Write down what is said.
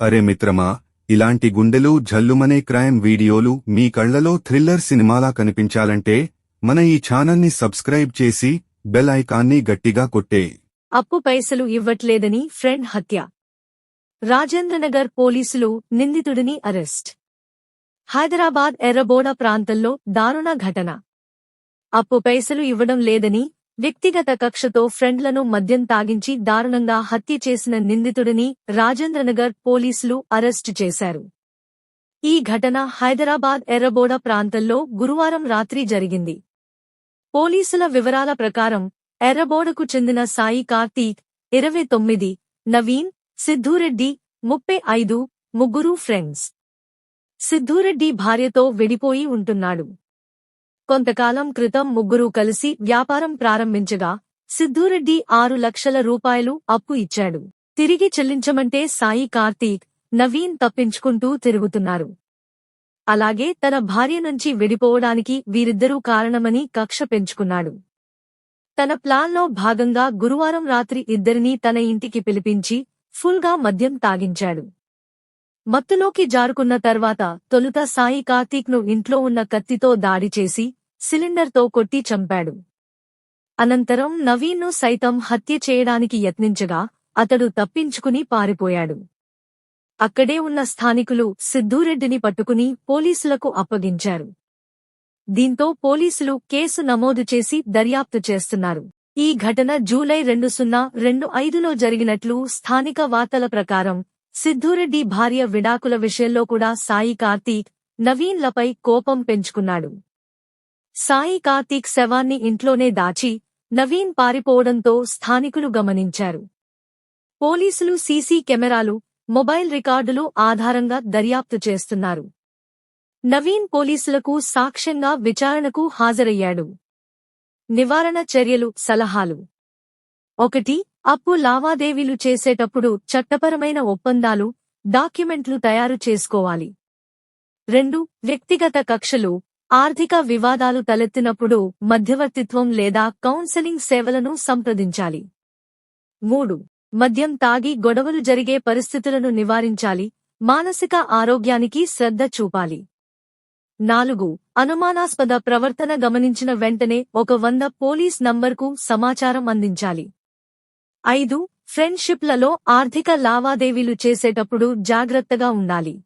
అరే మిత్రమా ఇలాంటి గుండెలు జల్లుమనే క్రైమ్ వీడియోలు మీ కళ్ళలో థ్రిల్లర్ సినిమాలా కనిపించాలంటే మన ఈ ఛానల్ని సబ్స్క్రైబ్ చేసి బెల్ ఐకాన్ని గట్టిగా కొట్టే. అప్పు పైసలు ఇవ్వట్లేదని ఫ్రెండ్ హత్య. రాజేంద్రనగర్ పోలీసులు నిందితుడిని అరెస్ట్. హైదరాబాద్ ఎర్రబోడ ప్రాంతంలో దారుణ ఘటన. అప్పు పైసలు ఇవ్వడం లేదని వ్యక్తిగత కక్షతో ఫ్రెండ్లను మద్యం తాగించి దారుణంగా హత్య చేసిన నిందితుడిని రాజేంద్రనగర్ పోలీసులు అరెస్టు చేశారు. ఈ ఘటన హైదరాబాద్ ఎర్రబోడ ప్రాంతంలో గురువారం రాత్రి జరిగింది. పోలీసుల వివరాల ప్రకారం ఎర్రబోడకు చెందిన సాయి కార్తీక్ ఇరవై తొమ్మిది నవీన్ సిద్ధూరెడ్డి ముప్పై ఐదు ముగ్గురు ఫ్రెండ్స్. సిద్ధూరెడ్డి భార్యతో విడిపోయి ఉంటున్నాడు. కొంతకాలం క్రితం ముగ్గురూ కలిసి వ్యాపారం ప్రారంభించగా సిద్ధూరెడ్డి ఆరు లక్షల రూపాయలు అప్పు ఇచ్చాడు. తిరిగి చెల్లించమంటే సాయి కార్తీక్ నవీన్ తప్పించుకుంటూ తిరుగుతున్నారు. అలాగే తన భార్య నుంచి విడిపోవడానికి వీరిద్దరూ కారణమని కక్ష పెంచుకున్నాడు. తన ప్లాన్లో భాగంగా గురువారం రాత్రి ఇద్దరినీ తన ఇంటికి పిలిపించి ఫుల్గా మద్యం తాగించాడు. మత్తులోకి జారుకున్న తర్వాత తొలుత సాయి కార్తీక్ను ఇంట్లో ఉన్న కత్తితో దాడి చేసి సిలిండర్తో కొట్టి చంపాడు. అనంతరం నవీన్ను సైతం హత్య చేయడానికి యత్నించగా అతడు తప్పించుకుని పారిపోయాడు. అక్కడే ఉన్న స్థానికులు సిద్ధూరెడ్డిని పట్టుకుని పోలీసులకు అప్పగించారు. దీంతో పోలీసులు కేసు నమోదు చేసి దర్యాప్తు చేస్తున్నారు. ఈ ఘటన జూలై రెండు సున్నా రెండు ఐదులో జరిగినట్లు స్థానిక వార్తల ప్రకారం సిద్ధూరెడ్డి భార్య విడాకుల విషయంలో కూడా సాయి కార్తీక్ నవీన్లపై కోపం పెంచుకున్నాడు. సాయి కార్తీక్ శవాన్ని ఇంట్లోనే దాచి నవీన్ పారిపోవడంతో స్థానికులు గమనించారు. పోలీసులు సీసీ కెమెరాలు మొబైల్ రికార్డులు ఆధారంగా దర్యాప్తు చేస్తున్నారు. నవీన్ పోలీసులకు సాక్ష్యంగా విచారణకు హాజరయ్యాడు. నివారణ చర్యలు సలహాలు. ఒకటి అప్పు లావాదేవీలు చేసేటప్పుడు చట్టపరమైన ఒప్పందాలు డాక్యుమెంట్లు తయారు చేసుకోవాలి. రెండు వ్యక్తిగత కక్షలు ఆర్థిక వివాదాలు తలెత్తినప్పుడు మధ్యవర్తిత్వం లేదా కౌన్సెలింగ్ సేవలను సంప్రదించాలి. మూడు. మద్యం తాగి గొడవలు జరిగే పరిస్థితులను నివారించాలి. మానసిక ఆరోగ్యానికి శ్రద్ధ చూపాలి. నాలుగు. అనుమానాస్పద ప్రవర్తన గమనించిన వెంటనే ఒక వంద పోలీస్ నంబర్కు సమాచారం అందించాలి. ఐదు. ఫ్రెండ్షిప్లలో ఆర్థిక లావాదేవీలు చేసేటప్పుడు జాగ్రత్తగా ఉండాలి.